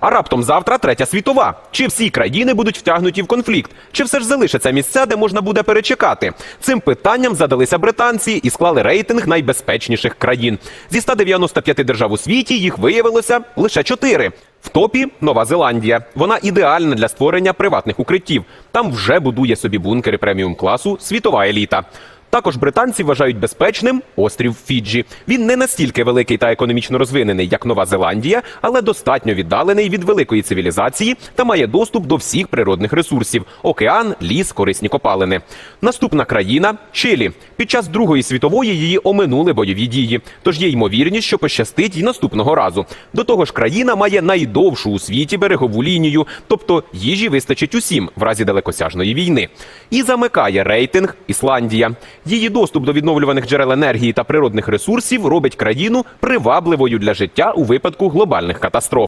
А раптом завтра третя світова. Чи всі країни будуть втягнуті в конфлікт? Чи все ж залишаться місця, де можна буде перечекати? Цим питанням задалися британці і склали рейтинг найбезпечніших країн. Зі 195 держав у світі їх виявилося лише 4. В топі Нова Зеландія. Вона ідеальна для створення приватних укриттів. Там вже будує собі бункери преміум класу світова еліта. Також британці вважають безпечним острів Фіджі. Він не настільки великий та економічно розвинений, як Нова Зеландія, але достатньо віддалений від великої цивілізації та має доступ до всіх природних ресурсів: океан, ліс, корисні копалини. Наступна країна Чилі. Під час Другої світової її оминули бойові дії. Тож є ймовірність, що пощастить і наступного разу. До того ж, країна має найдовшу у світі берегову лінію, тобто їжі вистачить усім в разі далекосяжної війни. І замикає рейтинг Ісландія. Її доступ до відновлюваних джерел енергії та природних ресурсів робить країну привабливою для життя у випадку глобальних катастроф.